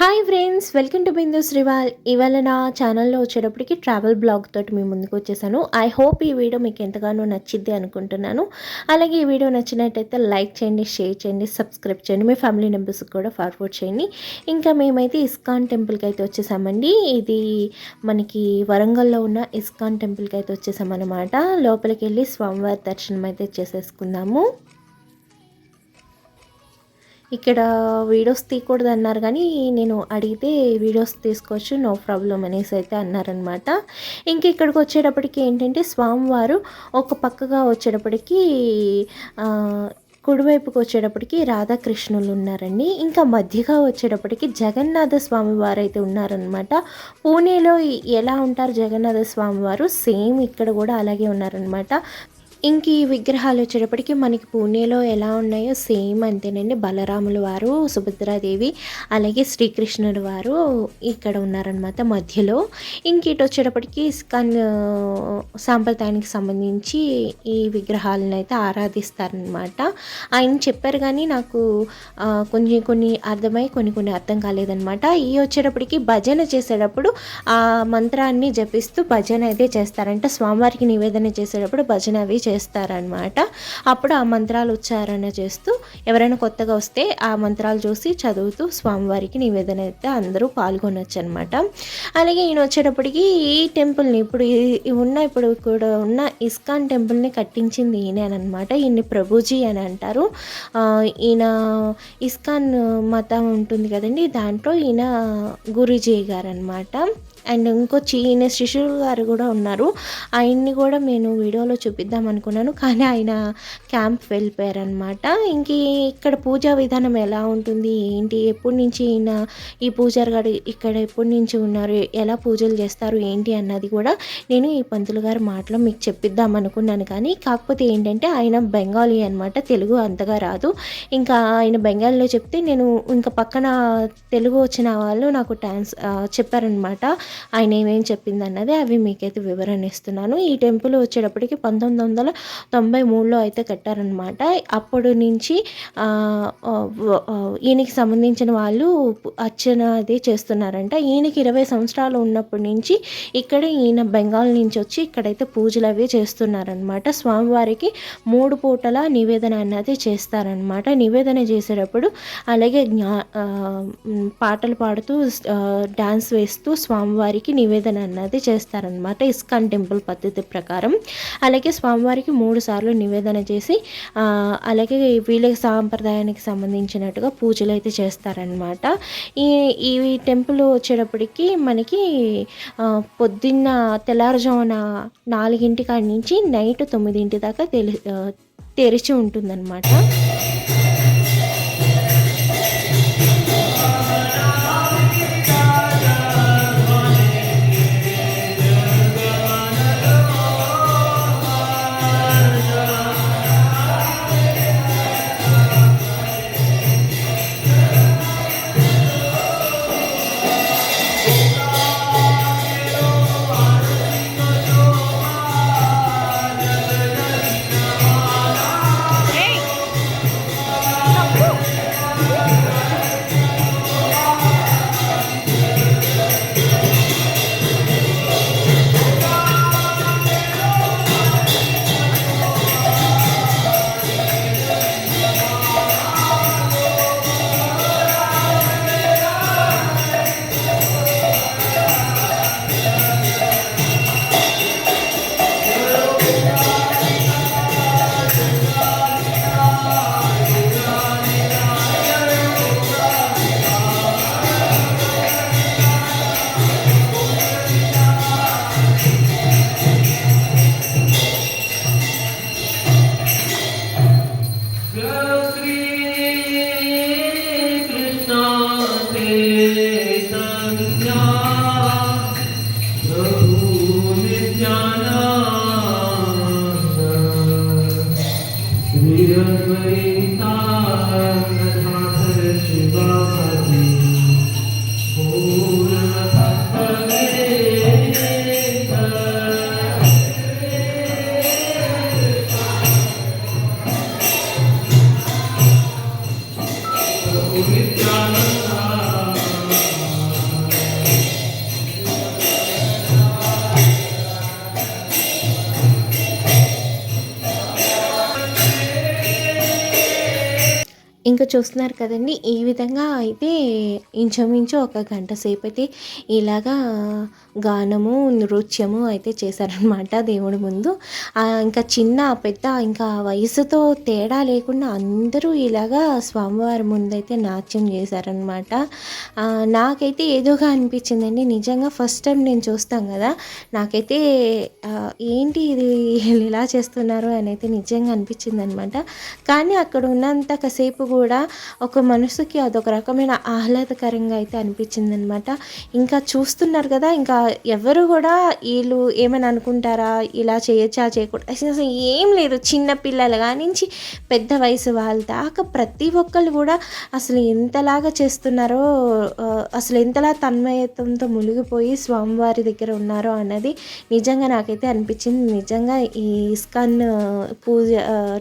Hi friends welcome to Bindu Shrival ఇవాళ నా ఛానల్లో వచ్చేటప్పటికి ట్రావెల్ బ్లాగ్ తోటి మీ ముందుకు వచ్చేసాను. ఐ హోప్ ఈ వీడియో మీకు ఎంతగానో నచ్చిద్ది అనుకుంటున్నాను. అలాగే ఈ వీడియో నచ్చినట్టయితే లైక్ చేయండి షేర్ చేయండి సబ్స్క్రైబ్ చేయండి. మీ ఫ్యామిలీ మెంబర్స్కి కూడా ఫార్వర్డ్ చేయండి. ఇంకా మేమైతే ఇస్కాన్ టెంపుల్కి అయితే వచ్చేసామండి. ఇది మనకి వరంగల్లో ఉన్న ఇస్కాన్ టెంపుల్కి అయితే వచ్చేసామన్నమాట. లోపలికి వెళ్ళి స్వామివారి దర్శనం అయితే చేసేసుకుందాము. ఇక్కడ వీడియోస్ తీయకూడదు అన్నారు కానీ నేను అడిగితే వీడియోస్ తీసుకోవచ్చు నో ప్రాబ్లం అనేసి అయితే అన్నారనమాట ఇంక ఇక్కడికి వచ్చేటప్పటికి ఏంటంటే స్వామివారు ఒక పక్కగా వచ్చేటప్పటికి కుడివైపుకి వచ్చేటప్పటికి రాధాకృష్ణులు ఉన్నారండి. ఇంకా మధ్యగా వచ్చేటప్పటికి జగన్నాథ స్వామి వారు అయితే ఉన్నారనమాట పూణేలో ఎలా ఉంటారు జగన్నాథ స్వామి వారు సేమ్ ఇక్కడ కూడా అలాగే ఉన్నారనమాట ఇంక ఈ విగ్రహాలు వచ్చేటప్పటికి మనకి పూణేలో ఎలా ఉన్నాయో సేమ్ అంతేనండి. బలరాములు వారు సుభద్రాదేవి అలాగే శ్రీకృష్ణుడు వారు ఇక్కడ ఉన్నారనమాట మధ్యలో. ఇంక ఇటు వచ్చేటప్పటికి ఇస్కాన్ సాంప్రదాయానికి సంబంధించి ఈ విగ్రహాలను అయితే ఆరాధిస్తారనమాట ఆయన చెప్పారు కానీ నాకు కొన్ని కొన్ని అర్థమై కొన్ని కొన్ని అర్థం కాలేదనమాట ఈ వచ్చేటప్పటికి భజన చేసేటప్పుడు ఆ మంత్రాన్ని జపిస్తూ భజన అయితే చేస్తారంట. స్వామివారికి నివేదన చేసేటప్పుడు భజన అవి చేస్తారనమాట. అప్పుడు ఆ మంత్రాలు ఉచ్చారణ చేస్తూ ఎవరైనా కొత్తగా వస్తే ఆ మంత్రాలు చూసి చదువుతూ స్వామివారికి నివేదన అయితే అందరూ పాల్గొనొచ్చు అనమాట అలాగే ఈయన వచ్చేటప్పటికి ఈ టెంపుల్ని ఇప్పుడు ఉన్న ఇప్పుడు కూడా ఉన్న ఇస్కాన్ టెంపుల్ని కట్టించింది ఈయననమాట ఈయన్ని ప్రభుజీ అని అంటారు. ఈయన ఇస్కాన్ మతం ఉంటుంది కదండి దాంట్లో ఈయన గురుజీ గారు అనమాట అండ్ ఇంకో చీన శిశువు గారు కూడా ఉన్నారు. ఆయన్ని కూడా నేను వీడియోలో చూపిద్దాం అనుకున్నాను. కానీ ఆయన క్యాంప్ వెళ్ళిపోయారనమాట ఇంక ఇక్కడ పూజా విధానం ఎలా ఉంటుంది? ఏంటి? ఎప్పటి నుంచి ఈయన ఈ పూజారి గారు ఇక్కడ ఎప్పటి నుంచి ఉన్నారు? ఎలా పూజలు చేస్తారు? ఏంటి? అన్నది కూడా నేను ఈ పంతులు గారి మాటలో మీకు చెప్పిద్దాం అనుకున్నాను. కానీ కాకపోతే ఏంటంటే ఆయన బెంగాలీ అనమాట తెలుగు అంతగా రాదు. ఇంకా ఆయన బెంగాలీలో చెప్తే నేను ఇంకా పక్కన తెలుగు వచ్చిన వాళ్ళు నాకు ట్రాన్స్ చెప్పారనమాట ఆయన ఏమేం చెప్పింది అన్నది అవి మీకైతే వివరణ ఇస్తున్నాను. ఈ టెంపుల్ వచ్చేటప్పటికి పంతొమ్మిది వందల తొంభై మూడులో అయితే కట్టారనమాట అప్పటి నుంచి ఈయనకి సంబంధించిన వాళ్ళు అర్చన అది చేస్తున్నారంట. ఈయనకి ఇరవై సంవత్సరాలు ఉన్నప్పటి నుంచి ఇక్కడ ఈయన బెంగాల్ నుంచి వచ్చి ఇక్కడైతే పూజలు అవి చేస్తున్నారనమాట స్వామివారికి మూడు పూటల నివేదన అన్నది చేస్తారనమాట నివేదన చేసేటప్పుడు అలాగే జ్ఞా పాటలు పాడుతూ డాన్స్ వేస్తూ స్వామివారి స్వామివారికి నివేదన అన్నది చేస్తారనమాట ఇస్కాన్ టెంపుల్ పద్ధతి ప్రకారం. అలాగే స్వామివారికి మూడు సార్లు నివేదన చేసి అలాగే వీళ్ళ సాంప్రదాయానికి సంబంధించినట్టుగా పూజలు అయితే చేస్తారనమాట ఈ ఈ టెంపుల్ వచ్చేటప్పటికి మనకి పొద్దున్న తెల్లారుజామున నాలుగింటి కాడి నుంచి నైట్ తొమ్మిదింటి దాకా తెలి తెరిచి ఉంటుందన్నమాట. good way. చూస్తున్నారు కదండి. ఈ విధంగా అయితే ఇంచుమించు ఒక గంట సేపు అయితే ఇలాగా గానము నృత్యము అయితే చేశారనమాట దేవుడి ముందు. ఇంకా చిన్న పెద్ద ఇంకా వయసుతో తేడా లేకుండా అందరూ ఇలాగా స్వామివారి ముందు అయితే నాట్యం చేశారనమాట నాకైతే ఏదోగా అనిపించిందండి. నిజంగా ఫస్ట్ టైం నేను చూస్తాం కదా. నాకైతే ఏంటి ఇది? ఇలా చేస్తున్నారు? అని అయితే నిజంగా అనిపించింది అనమాట కానీ అక్కడ ఉన్నంత కాసేపు కూడా ఒక మనసుకి అదొక రకమైన ఆహ్లాదకరంగా అయితే అనిపించింది అనమాట ఇంకా చూస్తున్నారు కదా ఇంకా ఎవరు కూడా వీళ్ళు ఏమని అనుకుంటారా ఇలా చేయొచ్చా చేయకూడదు? అసలు ఏం లేదు. చిన్న పిల్లల కానించి పెద్ద వయసు వాళ్ళ దాకా ప్రతి ఒక్కళ్ళు కూడా అసలు ఎంతలాగా చేస్తున్నారో అసలు ఎంతలా తన్మయత్వంతో మునిగిపోయి స్వామివారి దగ్గర ఉన్నారో అన్నది నిజంగా నాకైతే అనిపించింది. నిజంగా ఈ ఇస్కాన్ పూజ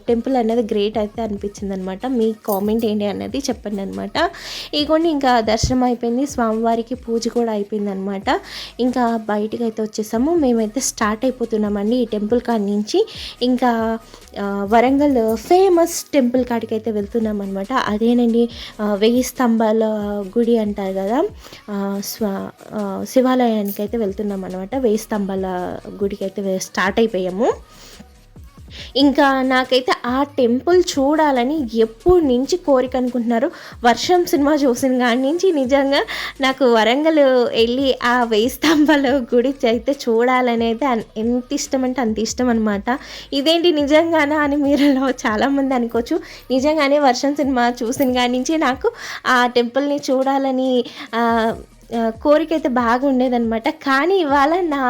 టెంపుల్ అనేది గ్రేట్ అయితే అనిపించింది అనమాట మీ కామెంట్ ఏంటి? అన్నది చెప్పండి అనమాట ఇగోండి ఇంకా దర్శనం అయిపోయింది. స్వామివారికి పూజ కూడా అయిపోయింది అనమాట ఇంకా బయటికి అయితే వచ్చేసాము. మేమైతే స్టార్ట్ అయిపోతున్నామండి ఈ టెంపుల్ కాడి నుంచి. ఇంకా వరంగల్ ఫేమస్ టెంపుల్ కాడికి అయితే వెళ్తున్నాం అనమాట అదేనండి వెయ్యి స్తంభాల గుడి అంటారు కదా స్వా శివాలయానికి అయితే వెళ్తున్నాం అనమాట వెయ్యి స్తంభాల గుడికి అయితే స్టార్ట్ అయిపోయాము. ఇంకా నాకైతే ఆ టెంపుల్ చూడాలని ఎప్పటి నుంచి కోరిక అనుకుంటున్నారు? వర్షం సినిమా చూసిన కాడి నుంచి నిజంగా నాకు వరంగల్ వెళ్ళి ఆ వెయ్యి స్తంభాల గుడి అయితే చూడాలని అయితే ఎంత ఇష్టం అంటే అంత ఇష్టం అనమాట ఇదేంటి నిజంగానా అని మీరలో చాలామంది అనుకోవచ్చు. నిజంగానే వర్షం సినిమా చూసిన కాడి నుంచి నాకు ఆ టెంపుల్ని చూడాలని కోరిక అయితే బాగా కానీ ఇవాళ నా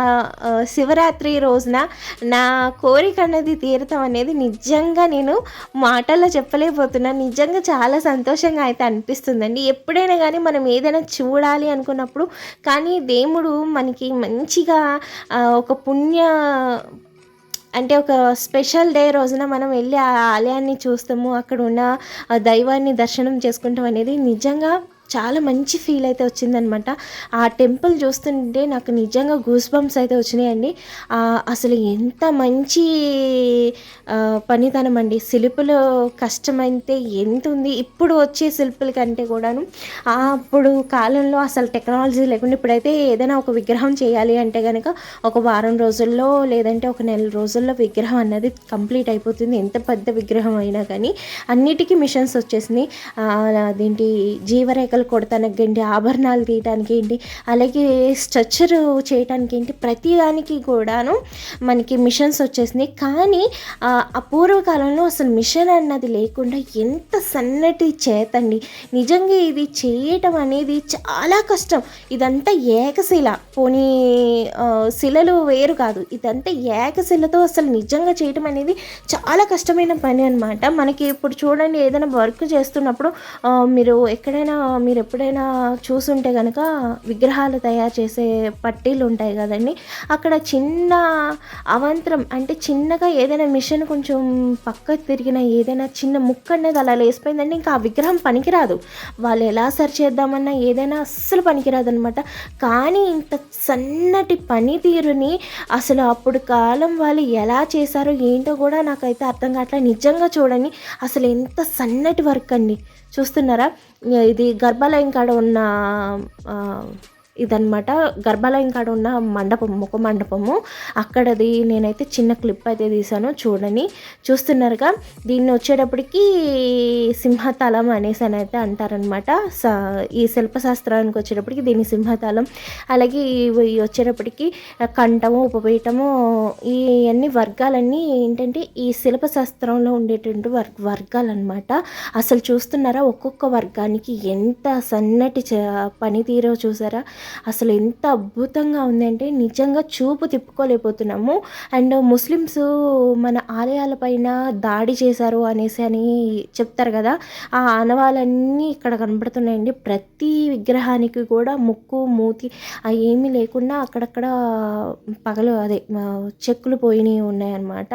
శివరాత్రి రోజున నా కోరిక అనేది తీరతం అనేది నిజంగా నేను మాటల్లో చెప్పలేకపోతున్నాను నిజంగా చాలా సంతోషంగా అయితే అనిపిస్తుందండి. ఎప్పుడైనా కానీ మనం ఏదైనా చూడాలి అనుకున్నప్పుడు కానీ దేవుడు మనకి మంచిగా ఒక పుణ్య అంటే ఒక స్పెషల్ డే రోజున మనం వెళ్ళి ఆ ఆలయాన్ని చూస్తాము. అక్కడ ఉన్న ఆ దైవాన్ని దర్శనం చేసుకుంటాం అనేది నిజంగా చాలా మంచి ఫీల్ అయితే వచ్చిందనమాట ఆ టెంపుల్ చూస్తుంటే నాకు నిజంగా గూస్ బంప్స్ అయితే వచ్చినాయండి. అసలు ఎంత మంచి పనితనం అండి. శిల్పులు కష్టమైతే ఎంత ఉంది. ఇప్పుడు వచ్చే శిల్పుల కంటే కూడాను అప్పుడు కాలంలో అసలు టెక్నాలజీ లేకుండా ఇప్పుడైతే ఏదైనా ఒక విగ్రహం చేయాలి అంటే కనుక ఒక వారం రోజుల్లో లేదంటే ఒక నెల రోజుల్లో విగ్రహం అన్నది కంప్లీట్ అయిపోతుంది. ఎంత పెద్ద విగ్రహం అయినా కానీ అన్నిటికీ మిషన్స్ వచ్చేసినాయి. అదేంటి జీవరేఖ జీవరేఖలు కొడతానికి ఏంటి? ఆభరణాలు తీయటానికి ఏంటి? అలాగే స్ట్రక్చర్ చేయటానికి ఏంటి? ప్రతి దానికి కూడాను మనకి మిషన్స్ వచ్చేసినాయి. కానీ ఆ పూర్వకాలంలో అసలు మిషన్ అన్నది లేకుండా ఎంత సన్నటి చేతండి. నిజంగా ఇది చేయటం అనేది చాలా కష్టం. ఇదంతా ఏకశిల. పోనీ శిలలు వేరు కాదు. ఇదంతా ఏకశిలతో అసలు నిజంగా చేయటం అనేది చాలా కష్టమైన పని అనమాట మనకి ఇప్పుడు చూడండి ఏదైనా వర్క్ చేస్తున్నప్పుడు మీరు ఎక్కడైనా మీరు ఎప్పుడైనా చూసుంటే కనుక విగ్రహాలు తయారు చేసే పట్టీలు ఉంటాయి కదండి. అక్కడ చిన్న అవంతరం అంటే చిన్నగా ఏదైనా మిషన్ కొంచెం పక్క తిరిగిన ఏదైనా చిన్న ముక్క అనేది అలా లేసిపోయిందంటే ఇంకా ఆ విగ్రహం పనికిరాదు. వాళ్ళు ఎలా సరి చేద్దామన్నా ఏదైనా అస్సలు పనికిరాదు అనమాట కానీ ఇంత సన్నటి పనితీరుని అసలు అప్పుడు కాలం వాళ్ళు ఎలా చేశారో ఏంటో కూడా నాకైతే అర్థం కావట్లేదు. నిజంగా చూడండి అసలు ఎంత సన్నటి వర్క్ అండి. చూస్తున్నారా? ఇది గర్భాలయం కాడ ఉన్న ఇదనమాట గర్భాలయం కాడ ఉన్న మండపం ముఖ మండపము. అక్కడది నేనైతే చిన్న క్లిప్ అయితే తీసాను చూడని చూస్తున్నారుగా దీన్ని వచ్చేటప్పటికి సింహతలం అనేసి అని అయితే అంటారనమాట స ఈ శిల్పశాస్త్రానికి వచ్చేటప్పటికి దీన్ని సింహతలం అలాగే వచ్చేటప్పటికి కంఠము ఉపపీఠము ఈ అన్ని వర్గాలన్నీ ఏంటంటే ఈ శిల్పశాస్త్రంలో ఉండేటువంటి వర్ వర్గాలన్నమాట. అసలు చూస్తున్నారా ఒక్కొక్క వర్గానికి ఎంత సన్నటి చ పనితీరో చూసారా? అసలు ఎంత అద్భుతంగా ఉందంటే నిజంగా చూపు తిప్పుకోలేకపోతున్నాము. అండ్ ముస్లిమ్స్ మన ఆలయాలపైన దాడి చేశారు అనేసి అని చెప్తారు కదా. ఆ ఆనవాలన్నీ ఇక్కడ కనబడుతున్నాయండి. ప్రతి విగ్రహానికి కూడా ముక్కు మూతి ఏమీ లేకుండా అక్కడక్కడ పగలు అదే చెక్కులు పోయినవి ఉన్నాయన్నమాట.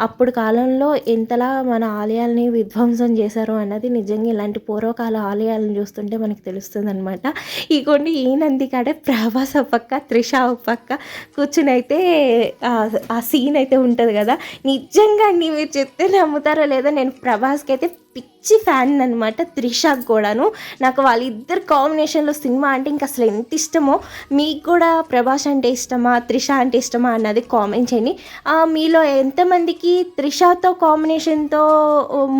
అప్పుడు కాలంలో ఎంతలా మన ఆలయాల్ని విధ్వంసం చేశారు అన్నది నిజంగా ఇలాంటి పూర్వకాల ఆలయాలను చూస్తుంటే మనకి తెలుస్తుంది అనమాట ఈ కొన్ని ఈ నంది కాడే ప్రభాస్ ఒక పక్క త్రిష ఒక పక్క కూర్చుని అయితే ఆ- ఆ సీన్ అయితే ఉంటుంది కదా. నిజంగా అండి మీరు చెప్తే నమ్ముతారో లేదో నేను ప్రభాస్కి అయితే పిచ్చి ఫ్యాన్ అనమాట త్రిషాక్ కూడాను. నాకు వాళ్ళిద్దరు కాంబినేషన్లో సినిమా అంటే ఇంకా అసలు ఎంత ఇష్టమో మీకు కూడా ప్రభాస్ అంటే ఇష్టమా త్రిష అంటే ఇష్టమా అన్నది కామెంట్ చేయండి. మీలో ఎంతమందికి త్రిషాతో కాంబినేషన్తో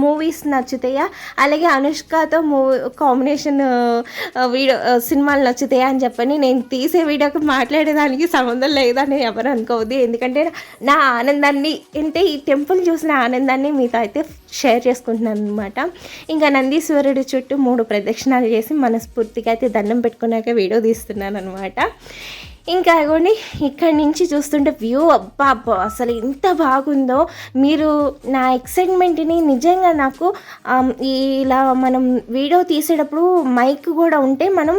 మూవీస్ నచ్చుతాయా? అలాగే అనుష్కతో మూవీ కాంబినేషన్ వీడియో సినిమాలు నచ్చుతాయా అని చెప్పని నేను తీసే వీడియోకి మాట్లాడేదానికి సంబంధం లేదని ఎవరు అనుకోవద్దు. ఎందుకంటే నా ఆనందాన్ని అంటే ఈ టెంపుల్ చూసిన ఆనందాన్ని మీతో అయితే షేర్ చేసుకుంటున్నాను అనమాట ఇంకా నందీశ్వరుడి చుట్టూ మూడు ప్రదక్షిణాలు చేసి మనస్ఫూర్తిగా అయితే దండం పెట్టుకున్నాక వీడియో తీస్తున్నాను అనమాట ఇంకా అగోండి ఇక్కడి నుంచి చూస్తుంటే వ్యూ అబ్బా అబ్బా అసలు ఎంత బాగుందో. మీరు నా ఎక్సైట్మెంట్ని నిజంగా నాకు ఇలా మనం వీడియో తీసేటప్పుడు మైక్ కూడా ఉంటే మనం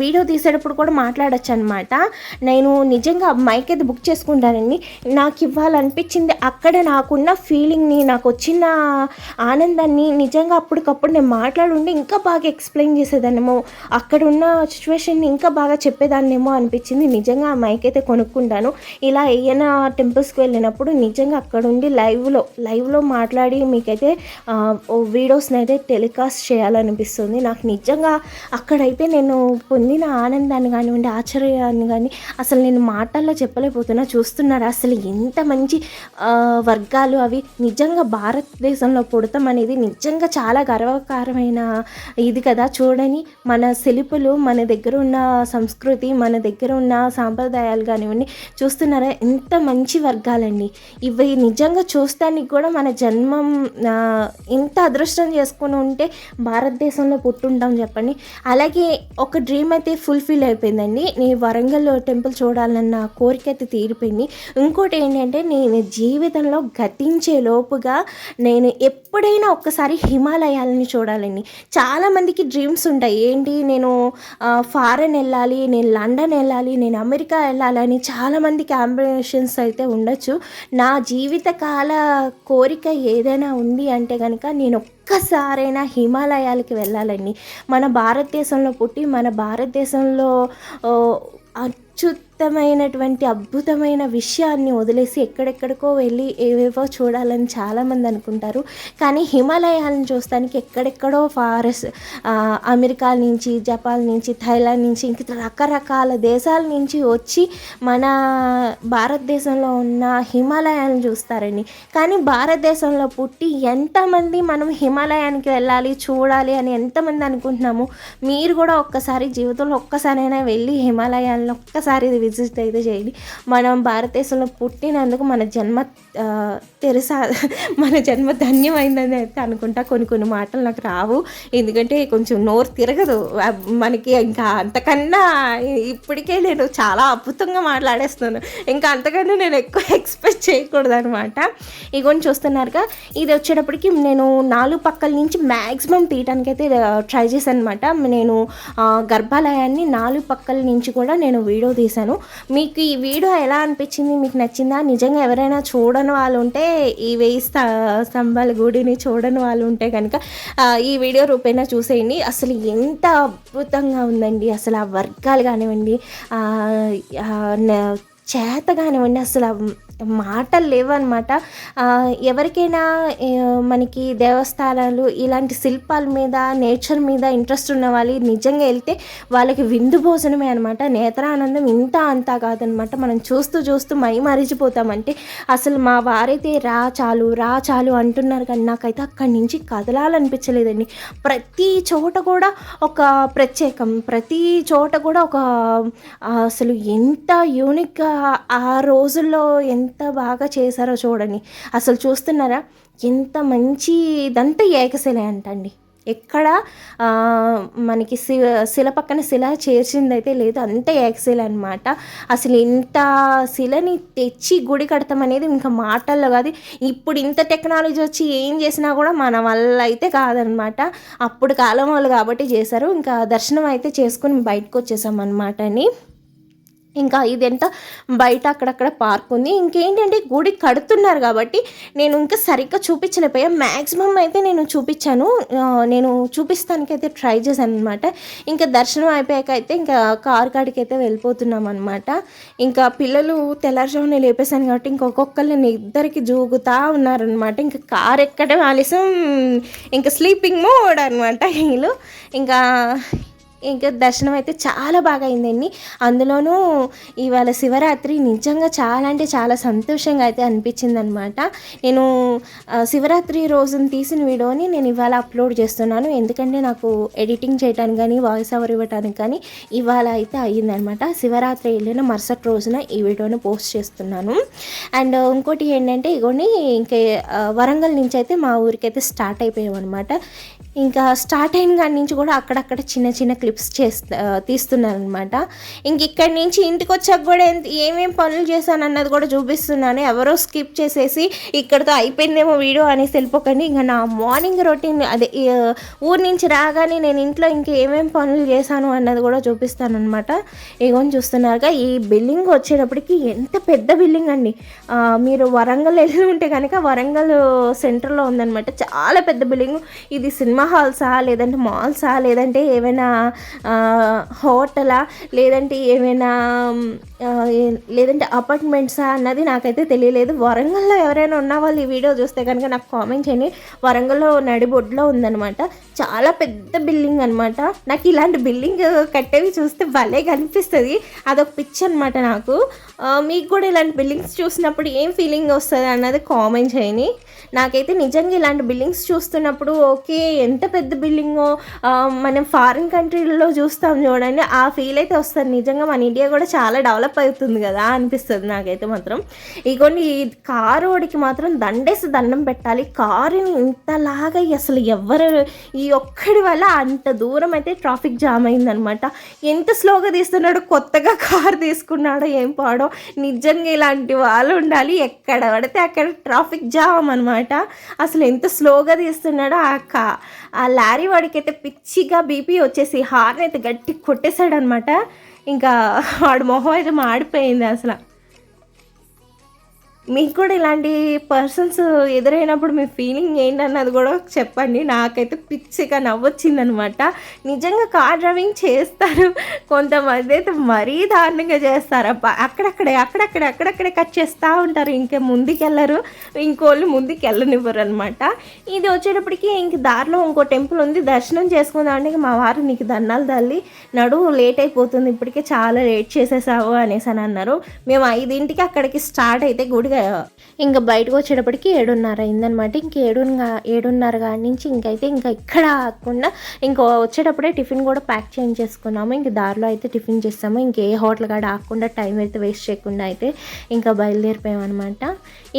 వీడియో తీసేటప్పుడు కూడా మాట్లాడచ్చు అనమాట నేను నిజంగా మైక్ అయితే బుక్ చేసుకుంటానండి. నాకు ఇవ్వాలనిపించింది అక్కడ నాకున్న ఫీలింగ్ని నాకు వచ్చిన ఆనందాన్ని నిజంగా అప్పటికప్పుడు నేను మాట్లాడుంటే ఇంకా బాగా ఎక్స్ప్లెయిన్ చేసేదాన్నేమో అక్కడ ఉన్న సిచ్యువేషన్ని ఇంకా బాగా చెప్పేదాన్నేమో అనిపించింది నిజంగా ఆ మైక్ అయితే కొనుక్కుంటాను. ఇలా ఏమైనా టెంపుల్స్కి వెళ్ళినప్పుడు నిజంగా అక్కడ ఉండి లైవ్లో లైవ్లో మాట్లాడి మీకైతే వీడియోస్ని అయితే టెలికాస్ట్ చేయాలనిపిస్తుంది. నాకు నిజంగా అక్కడైతే నేను పొందిన ఆనందాన్ని కానివ్వండి ఆశ్చర్యాన్ని కానీ అసలు నేను మాటల్లో చెప్పలేకపోతున్నా. చూస్తున్నారా? అసలు ఎంత మంచి వర్గాలు అవి. నిజంగా భారతదేశంలో పుడతాం అనేది నిజంగా చాలా గర్వకారమైన ఇది కదా. చూడని మన శిల్పులు మన దగ్గర ఉన్న సంస్కృతి మన దగ్గర ఉన్న సాంప్రదాయాలు కానివ్వండి చూస్తున్నారా? ఎంత మంచి వర్గాలండి. ఇవి నిజంగా చూస్తానికి కూడా మన జన్మం ఇంత అదృష్టం చేసుకుని ఉంటే భారతదేశంలో పుట్టుంటాం చెప్పండి. అలాగే ఒక డ్రీమ్ అయితే ఫుల్ఫిల్ అయిపోయిందండి. నేను వరంగల్ టెంపుల్ చూడాలన్న కోరిక అయితే తీరిపోయింది. ఇంకోటి ఏంటంటే నేను జీవితంలో గతించే లోపుగా నేను ఎప్పుడైనా ఒక్కసారి హిమాలయాలని చూడాలండి. చాలామందికి డ్రీమ్స్ ఉంటాయి. ఏంటి? నేను ఫారెన్ వెళ్ళాలి నేను లండన్ వెళ్ళాలి నేను అమెరికా వెళ్ళాలని చాలామందికి అంబిషన్స్ అయితే ఉండొచ్చు. నా జీవితకాల కోరిక ఏదైనా ఉంది అంటే కనుక నేను ఒక్కసారైనా హిమాలయాలకి వెళ్ళాలండి. మన భారతదేశంలో పుట్టి మన భారతదేశంలో అచ్చు అత్యుత్తమైనటువంటి అద్భుతమైన విషయాన్ని వదిలేసి ఎక్కడెక్కడికో వెళ్ళి ఏవేవో చూడాలని చాలామంది అనుకుంటారు. కానీ హిమాలయాలను చూస్తానికి ఎక్కడెక్కడో ఫారెస్ట్ అమెరికా నుంచి జపాన్ నుంచి థైలాండ్ నుంచి ఇంక రకరకాల దేశాల నుంచి వచ్చి మన భారతదేశంలో ఉన్న హిమాలయాలను చూస్తారండి. కానీ భారతదేశంలో పుట్టి ఎంతమంది మనం హిమాలయానికి వెళ్ళాలి చూడాలి అని ఎంతమంది అనుకుంటున్నాము మీరు కూడా ఒక్కసారి జీవితంలో ఒక్కసారైనా వెళ్ళి హిమాలయాలను ఒక్కసారి విజిట్ అయితే చేయండి. మనం భారతదేశంలో పుట్టినందుకు మన జన్మ తెరసా మన జన్మ ధన్యమైందని అయితే అనుకుంటా. కొన్ని కొన్ని మాటలు నాకు రావు. ఎందుకంటే కొంచెం నోరు తిరగదు. మనకి ఇంకా అంతకన్నా ఇప్పటికే నేను చాలా అద్భుతంగా మాట్లాడేస్తున్నాను. ఇంకా అంతకన్నా నేను ఎక్కువ ఎక్స్పెక్ట్ చేయకూడదు అనమాట ఇగోని చూస్తున్నారుగా ఇది వచ్చేటప్పటికి నేను నాలుగు పక్కల నుంచి మ్యాక్సిమం తీయటానికి అయితే ట్రై చేశాను అనమాట నేను గర్భాలయాన్ని నాలుగు పక్కల నుంచి కూడా నేను వీడియో తీశాను. మీకు ఈ వీడియో ఎలా అనిపించింది? మీకు నచ్చిందా? నిజంగా ఎవరైనా చూడని వాళ్ళు ఉంటే ఈ వెయ్యి స్తంభాల గుడిని చూడని వాళ్ళు ఉంటే కనుక ఈ వీడియో రూపేణా చూసేయండి. అసలు ఎంత అద్భుతంగా ఉందండి. అసలు ఆ వర్గాలు కానివ్వండి చేత కానివ్వండి అసలు మాటలు లేవన్నమాట. ఎవరికైనా మనకి దేవస్థానాలు ఇలాంటి శిల్పాల మీద నేచర్ మీద ఇంట్రెస్ట్ ఉన్న వాళ్ళు నిజంగా వెళ్తే వాళ్ళకి విందు భోజనమే అనమాట నేత్రానందం ఇంత అంతా కాదనమాట మనం చూస్తూ చూస్తూ మై మరిచిపోతామంటే అసలు మా వారైతే రా చాలు రా చాలు అంటున్నారు కానీ నాకైతే అక్కడి నుంచి కదలాలనిపించలేదండి. ప్రతి చోట కూడా ఒక ప్రత్యేకం. ప్రతి చోట కూడా ఒక అసలు ఎంత యూనిక్గా ఆ రోజుల్లో ఎంత ఎంత బాగా చేశారో చూడండి. అసలు చూస్తున్నారా? ఎంత మంచి ఇదంతా ఏకశిల అంటండి. ఎక్కడ మనకి శి శిల పక్కన శిల చేర్చిందైతే లేదు అంత ఏకశిల అనమాట అసలు ఇంత శిలని తెచ్చి గుడి కడతాం అనేది ఇంకా మాటల్లో కాదు. ఇప్పుడు ఇంత టెక్నాలజీ వచ్చి ఏం చేసినా కూడా మన వల్ల అయితే కాదనమాట అప్పుడు కాలం వాళ్ళు కాబట్టి చేశారు. ఇంకా దర్శనం అయితే చేసుకుని బయటకు వచ్చేసాం అనమాట అని. ఇంకా ఇదంతా బయట అక్కడక్కడ పార్క్ ఉంది. ఇంకేంటంటే గుడి కడుతున్నారు కాబట్టి నేను ఇంకా సరిగ్గా చూపించలేకపోయా మ్యాక్సిమం అయితే నేను చూపించాను. నేను నేను చూపిస్తానికైతే ట్రై చేశాను అనమాట ఇంకా దర్శనం అయిపోయాక అయితే ఇంకా కార్ కాడికి అయితే వెళ్ళిపోతున్నాం అనమాట ఇంకా పిల్లలు తెల్లారుజామున లేపేశాను కాబట్టి ఇంకొకళ్ళు నేను ఇద్దరికి జూగుతా ఉన్నారనమాట ఇంకా కార్ ఎక్కడ ఆలస్యం. ఇంకా స్లీపింగ్ మోడ్ అనమాట వీళ్ళు. ఇంకా ఇంకా దర్శనం అయితే చాలా బాగా అయిందండి. అందులోనూ ఇవాళ శివరాత్రి నిజంగా చాలా అంటే చాలా సంతోషంగా అయితే అనిపించింది అనమాట నేను శివరాత్రి రోజున తీసిన వీడియోని నేను ఇవాళ అప్లోడ్ చేస్తున్నాను. ఎందుకంటే నాకు ఎడిటింగ్ చేయడానికి కానీ వాయిస్ ఓవర్ ఇవ్వడానికి కానీ ఇవాళ అయితే అయ్యిందనమాట శివరాత్రి వెళ్ళిన మరుసటి రోజున ఈ వీడియోని పోస్ట్ చేస్తున్నాను. అండ్ ఇంకోటి ఏంటంటే ఇగోని ఇంకా వరంగల్ నుంచి అయితే మా ఊరికైతే స్టార్ట్ అయిపోయాం అనమాట ఇంకా స్టార్ట్ అయిన కాడి నుంచి కూడా అక్కడక్కడ చిన్న చిన్న క్లిప్స్ చేస్తా తీస్తున్నారనమాట ఇంక ఇక్కడి నుంచి ఇంటికి వచ్చాక కూడా ఎంత ఏమేమి పనులు చేశాను అన్నది కూడా చూపిస్తున్నాను. ఎవరో స్కిప్ చేసేసి ఇక్కడతో అయిపోయిందేమో వీడియో అనేసి వెళ్ళిపోకండి. ఇంకా నా మార్నింగ్ రొటీన్ అదే ఊరి ఊరు నుంచి రాగానే నేను ఇంట్లో ఇంకా ఏమేమి పనులు చేశాను అన్నది కూడా చూపిస్తాను అనమాట ఇగోని చూస్తున్నారుగా ఈ బిల్డింగ్ వచ్చేటప్పటికి ఎంత పెద్ద బిల్డింగ్ అండి. మీరు వరంగల్ వెళ్ళి ఉంటే కనుక వరంగల్ సెంటర్లో ఉందనమాట చాలా పెద్ద బిల్డింగ్ ఇది సినిమా హాల్సా లేదంటే మాల్సా లేదంటే ఏమైనా హోటలా లేదంటే ఏమైనా లేదంటే అపార్ట్మెంట్సా అన్నది నాకైతే తెలియలేదు. వరంగల్లో ఎవరైనా ఉన్న వాళ్ళు ఈ వీడియో చూస్తే కనుక నాకు కామెంట్ చేయండి. వరంగల్లో నడిబొడ్లో ఉందన్నమాట. చాలా పెద్ద బిల్డింగ్ అనమాట నాకు ఇలాంటి బిల్డింగ్ కట్టేవి చూస్తే భలే కనిపిస్తుంది. అదొక పిచ్ అనమాట నాకు. మీకు కూడా ఇలాంటి బిల్డింగ్స్ చూసినప్పుడు ఏం ఫీలింగ్ వస్తుంది అన్నది కామెంట్ చేయని నాకైతే నిజంగా ఇలాంటి బిల్డింగ్స్ చూస్తున్నప్పుడు ఓకే ఎంత పెద్ద బిల్డింగో మనం ఫారిన్ కంట్రీలలో చూస్తాం చూడండి ఆ ఫీల్ అయితే వస్తుంది. నిజంగా మన ఇండియా కూడా చాలా డెవలప్ అవుతుంది కదా అనిపిస్తుంది నాకైతే మాత్రం. ఇగోండి ఈ కారు వాడికి మాత్రం దండేసి దండం పెట్టాలి. కారుని ఇంతలాగా అసలు ఎవరు ఈ ఒక్కడి వల్ల అంత దూరం అయితే ట్రాఫిక్ జామ్ అయిందనమాట. ఎంత స్లోగా తీస్తున్నాడో కొత్తగా కారు తీసుకున్నాడో ఏం పాడో నిజంగా ఇలాంటి వాళ్ళు ఉండాలి. ఎక్కడ పడితే అక్కడ ట్రాఫిక్ జామ్ అనమాట అసలు ఎంత స్లోగా తీస్తున్నాడో ఆ కా ఆ లారీ వాడికైతే పిచ్చిగా బీపీ వచ్చేసి హార్న్ అయితే గట్టి కొట్టేశాడనమాట. ఇంకా వాడు మొహం అయితే మాడిపోయింది అసలు. మీకు కూడా ఇలాంటి పర్సన్స్ ఎదురైనప్పుడు మీ ఫీలింగ్ ఏంటన్నది కూడా చెప్పండి. నాకైతే పిచ్చిగా నవ్వొచ్చిందనమాట. నిజంగా కార్ డ్రైవింగ్ చేస్తారు. కొంతమంది అయితే మరీ దారుణంగా చేస్తారు. అబ్బా అక్కడక్కడే అక్కడక్కడే అక్కడక్కడే కట్ చేస్తూ ఉంటారు. ఇంకా ముందుకెళ్ళరు. ఇంకోళ్ళు ముందుకు వెళ్ళనివ్వరు అనమాట ఇది వచ్చేటప్పటికి ఇంక దారిలో ఇంకో టెంపుల్ ఉంది. దర్శనం చేసుకుందాం మా వారు నీకు దండాలు తల్లి నడు లేట్ అయిపోతుంది. ఇప్పటికే చాలా లేట్ చేసేసావు అనేసి అని అన్నారు. మేము ఐదింటికి అక్కడికి స్టార్ట్ అయితే గుడిగా ఇంకా బయటకు వచ్చేటప్పటికి ఏడున్నర అయిందనమాట ఇంక ఏడున్న ఏడున్నర కాడి నుంచి ఇంకైతే ఇంకా ఇక్కడ కాకుండా ఇంకా వచ్చేటప్పుడే టిఫిన్ కూడా ప్యాక్ చేయించేసుకున్నాము ఇంక దారిలో అయితే టిఫిన్ చేస్తాము. ఇంకే హోటల్ కాడ ఆకుండా టైం అయితే వేస్ట్ చేయకుండా అయితే ఇంకా బయలుదేరిపోయాం అనమాట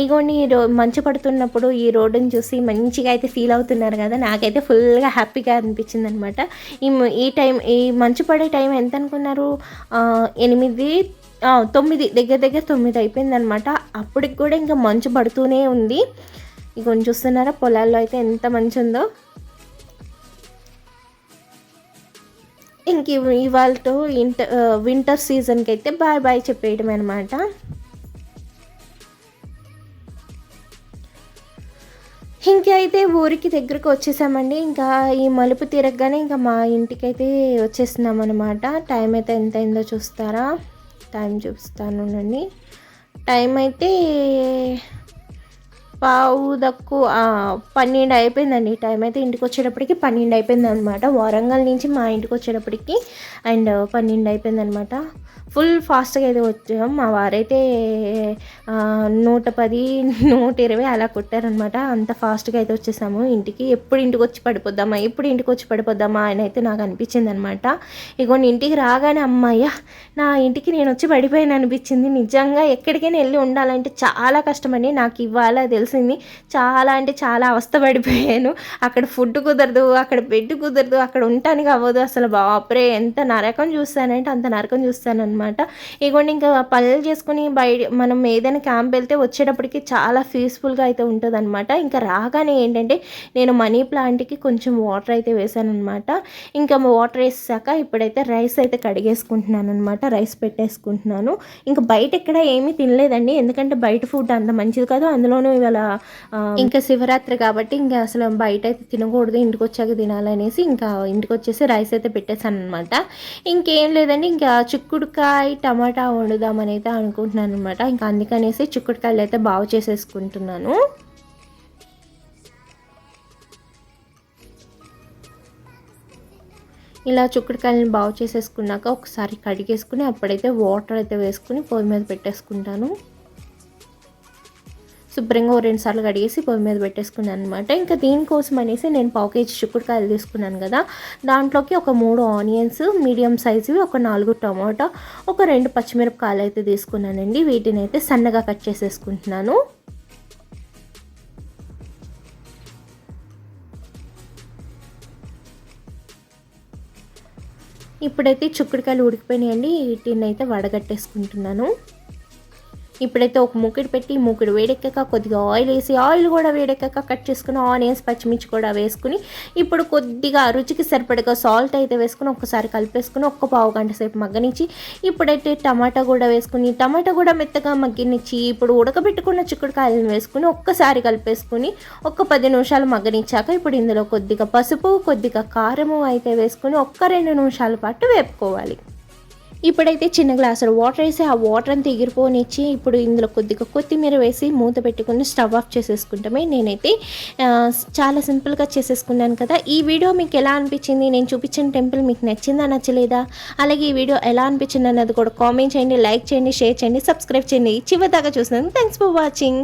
ఇగోండి ఈ రో మంచు పడుతున్నప్పుడు ఈ రోడ్డుని చూసి మంచిగా అయితే ఫీల్ అవుతున్నారు కదా. నాకైతే ఫుల్గా హ్యాపీగా అనిపించింది అనమాట ఈ ఈ టైం ఈ మంచు పడే టైం ఎంత అనుకున్నారు ఎనిమిది తొమ్మిది దగ్గర దగ్గర తొమ్మిది అయిపోయింది అనమాట అప్పటికి కూడా ఇంకా మంచు పడుతూనే ఉంది. ఇక చూస్తున్నారా పొలాల్లో అయితే ఎంత మంచి ఉందో. ఇంక ఇవాళతో ఇంటర్ వింటర్ సీజన్కి అయితే బాయ్ బాయ్ చెప్పేయడం అనమాట ఇంకైతే అయితే ఊరికి దగ్గరకు వచ్చేసామండి. ఇంకా ఈ మలుపు తిరగగానే ఇంకా మా ఇంటికి అయితే వచ్చేస్తున్నాం అనమాట టైం అయితే ఎంత అయిందో చూస్తారా. టైం చూపిస్తాను అండి టైం అయితే పావు తక్కువ పన్నెండు అయిపోయిందండి. టైం అయితే ఇంటికి వచ్చేటప్పటికి పన్నెండు అయిపోయింది అనమాట వరంగల్ నుంచి మా ఇంటికి వచ్చేటప్పటికి అండ్ పన్నెండు అయిపోయింది అనమాట ఫుల్ ఫాస్ట్గా అయితే వచ్చాం. మా వారైతే నూట పది నూట ఇరవై అలా కొట్టారనమాట అంత ఫాస్ట్గా అయితే వచ్చేసాము. ఇంటికి ఎప్పుడు ఇంటికి వచ్చి పడిపోద్దామా ఎప్పుడు ఇంటికి వచ్చి పడిపోద్దామా అని అయితే నాకు అనిపించింది అనమాట ఇగోండి ఇంటికి రాగానే అమ్మాయ్య నా ఇంటికి నేను వచ్చి పడిపోయాను అనిపించింది. నిజంగా ఎక్కడికైనా వెళ్ళి ఉండాలంటే చాలా కష్టమండి. నాకు ఇవాళ తెలిసింది చాలా అంటే చాలా అవస్థ పడిపోయాను. అక్కడ ఫుడ్ కుదరదు అక్కడ బెడ్ కుదరదు అక్కడ ఉండటానికి అవ్వదు. అసలు బాపరే ఎంత నరకం చూస్తానంటే అంత నరకం చూస్తానమాట ఇగోండి ఇంకా పల్లెలు చేసుకుని బయట మనం ఏదైనా క్యాంప్ వెళ్తే వచ్చేటప్పటికి చాలా పీస్ఫుల్గా అయితే ఉంటుంది అనమాట ఇంకా రాగానే ఏంటంటే నేను మనీ ప్లాంట్కి కొంచెం వాటర్ అయితే వేసాను అనమాట ఇంకా వాటర్ వేసాక ఇప్పుడైతే రైస్ అయితే కడిగేసుకుంటున్నాను అనమాట రైస్ పెట్టేసుకుంటున్నాను. ఇంకా బయట ఎక్కడ ఏమీ తినలేదండి. ఎందుకంటే బయట ఫుడ్ అంత మంచిది కాదు. అందులోనూ ఇవాళ ఇంకా శివరాత్రి కాబట్టి ఇంకా అసలు బయట అయితే తినకూడదు ఇంటికి వచ్చాక తినాలనేసి ఇంకా ఇంటికి వచ్చేసి రైస్ అయితే పెట్టేశాను అనమాట ఇంకేం లేదండి ఇంకా చిక్కుడుకాయ టమాటా వండుదామని అయితే అనుకుంటున్నాను అనమాట ఇంకా అందుకనేసి చిక్కుడుకాయలు అయితే బాగు చేసేసుకుంటున్నాను. ఇలా చిక్కుడుకాయలను బాగు చేసేసుకున్నాక ఒకసారి కడిగేసుకుని అప్పుడైతే వాటర్ అయితే వేసుకుని పొయ్యి మీద పెట్టేసుకుంటాను. శుభ్రంగా ఓ రెండు సార్లు కడిగేసి పొయ్యి మీద పెట్టేసుకున్నాను అనమాట ఇంకా దీనికోసం అనేసి నేను పావు కేజీ చిక్కుడుకాయలు తీసుకున్నాను కదా. దాంట్లోకి ఒక మూడు ఆనియన్స్ మీడియం సైజువి ఒక నాలుగు టమాటా ఒక రెండు పచ్చిమిరపకాయలు అయితే తీసుకున్నానండి. వీటిని అయితే సన్నగా కట్ చేసేసుకుంటున్నాను. ఇప్పుడైతే చిక్కుడుకాయలు ఉడికిపోయినాయండి. వీటిని అయితే వడగట్టేసుకుంటున్నాను. ఇప్పుడైతే ఒక మూకిడి పెట్టి మూకిడి వేడెక్కాక కొద్దిగా ఆయిల్ వేసి ఆయిల్ కూడా వేడెక్కాక కట్ చేసుకుని ఆనియన్స్ పచ్చిమిర్చి కూడా వేసుకుని ఇప్పుడు కొద్దిగా రుచికి సరిపడగా సాల్ట్ అయితే వేసుకుని ఒక్కసారి కలిపేసుకుని ఒక్క పావు గంట సేపు మగ్గనిచ్చి ఇప్పుడైతే టమాటా కూడా వేసుకుని టమాటా కూడా మెత్తగా మగ్గనిచ్చి ఇప్పుడు ఉడకబెట్టుకున్న చిక్కుడుకాయలను వేసుకుని ఒక్కసారి కలిపేసుకుని ఒక పది నిమిషాలు మగ్గనిచ్చాక ఇప్పుడు ఇందులో కొద్దిగా పసుపు కొద్దిగా కారము అయితే వేసుకుని ఒక్క రెండు నిమిషాల పాటు వేపుకోవాలి. ఇప్పుడైతే చిన్న గ్లాసులో వాటర్ వేసి ఆ వాటర్ అంతా ఎగిరిపోనిచ్చి ఇప్పుడు ఇందులో కొద్దిగా కొత్తిమీర వేసి మూత పెట్టుకుని స్టవ్ ఆఫ్ చేసేసుకుంటామే. నేనైతే చాలా సింపుల్గా చేసేసుకున్నాను కదా. ఈ వీడియో మీకు ఎలా అనిపించింది? నేను చూపించిన టెంపుల్ మీకు నచ్చిందా నచ్చలేదా? అలాగే ఈ వీడియో ఎలా అనిపించింది అన్నది కూడా కామెంట్ చేయండి లైక్ చేయండి షేర్ చేయండి సబ్స్క్రైబ్ చేయండి. చివరి దాకా చూసినందుకు థ్యాంక్స్ ఫర్ వాచింగ్.